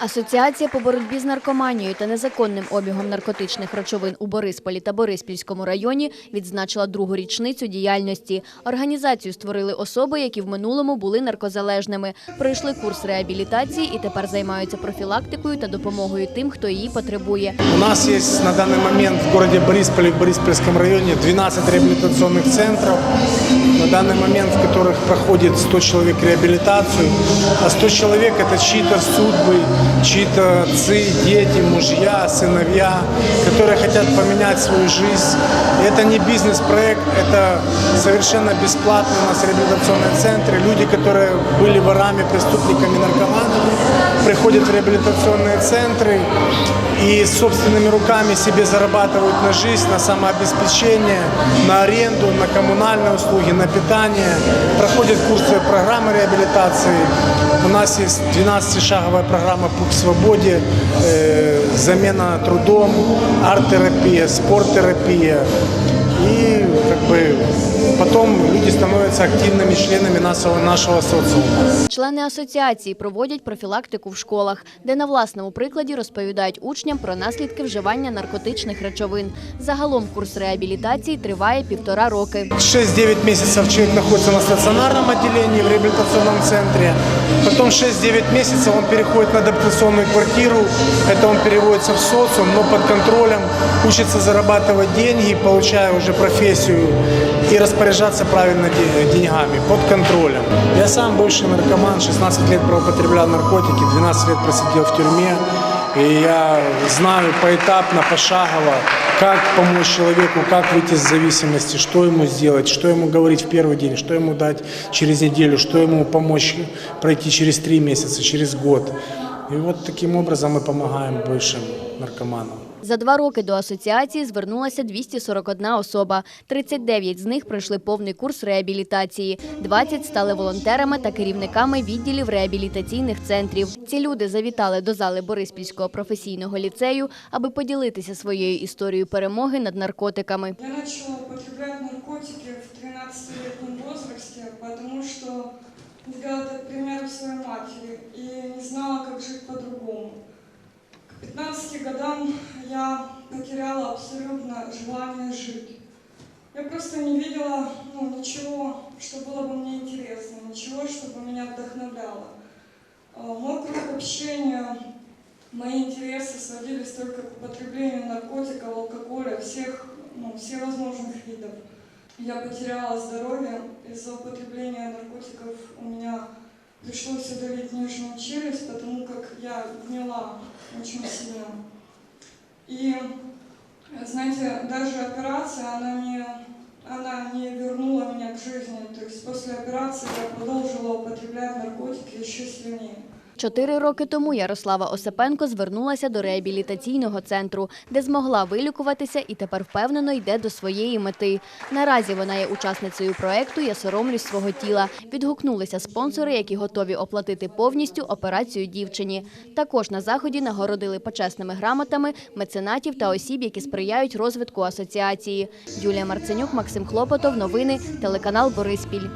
Асоціація по боротьбі з наркоманією та незаконним обігом наркотичних речовин у Борисполі та Бориспільському районі відзначила другу річницю діяльності. Організацію створили особи, які в минулому були наркозалежними, пройшли курс реабілітації і тепер займаються профілактикою та допомогою тим, хто її потребує. У нас есть на данный момент в городе Борисполе, в Бориспольском районе 12 реабилитационных центров, на данный момент в которых проходит 100 человек реабилитацию, а 100 человек это чьи-то судьбы, чьи-то отцы, дети, мужья, сыновья, которые хотят поменять свою жизнь. И это не бизнес-проект, это совершенно бесплатно у нас реабилитационные центры. Люди, которые были ворами, преступниками, наркоманами, приходят в реабилитационные центры и собственными руками себе зарабатывают на жизнь, на самообеспечение, на аренду, на коммунальные услуги, на питание. Проходят курсы программы реабилитации. У нас есть 12-шаговая программа «Путь к свободе», э, замена трудом, арт-терапия, спорт-терапия. И как бы потом люди становятся активными членами нашего, нашего социума. Члени асоціації проводять профілактику в школах, де на власному прикладі розповідають учням про наслідки вживання наркотичних речовин. Загалом курс реабілітації триває півтора роки. 6-9 месяцев человек находится на стационарном отделении в реабилитационном центре. Потом 6-9 месяцев он переходит на адаптационную квартиру. Это он переводится в социум, но под контролем, учится зарабатывать деньги, получая уже профессию и распоряжаться правильно де- деньгами, под контролем. Я сам бывший наркоман, 16 лет употреблял наркотики, 12 лет просидел в тюрьме. И я знаю поэтапно, пошагово, как помочь человеку, как выйти из зависимости, что ему сделать, что ему говорить в первый день, что ему дать через неделю, что ему помочь пройти через три месяца, через год. И вот таким образом мы помогаем бывшим наркоманам. За два роки до асоціації звернулася 241 особа. 39 з них пройшли повний курс реабілітації. 20 стали волонтерами та керівниками відділів реабілітаційних центрів. Ці люди завітали до зали Бориспільського професійного ліцею, аби поділитися своєю історією перемоги над наркотиками. Я начала употреблять наркотики в 13-летнем возрасте, потому что видела этот пример у своей я потеряла абсолютно желание жить. Я просто не видела ну, ничего, что было бы мне интересно, ничего, что бы меня вдохновляло. А, Мой круг общения, мои интересы сводились только к употреблению наркотиков, алкоголя, всех, ну, всевозможных видов. Я потеряла здоровье из-за употребления наркотиков. У меня пришлось удалить нижнюю челюсть, потому как я гнила очень сильно. И, знаете, даже операция, она не, она не вернула меня к жизни. То есть после операции я продолжила употреблять наркотики еще сильнее. Чотири роки тому Ярослава Осипенко звернулася до реабілітаційного центру, де змогла вилікуватися і тепер впевнено йде до своєї мети. Наразі вона є учасницею проекту Я соромлюсь свого тіла. Відгукнулися спонсори, які готові оплатити повністю операцію дівчині. Також на заході нагородили почесними грамотами меценатів та осіб, які сприяють розвитку асоціації. Юлія Марценюк, Максим Хлопотов. Новини телеканал Бориспіль.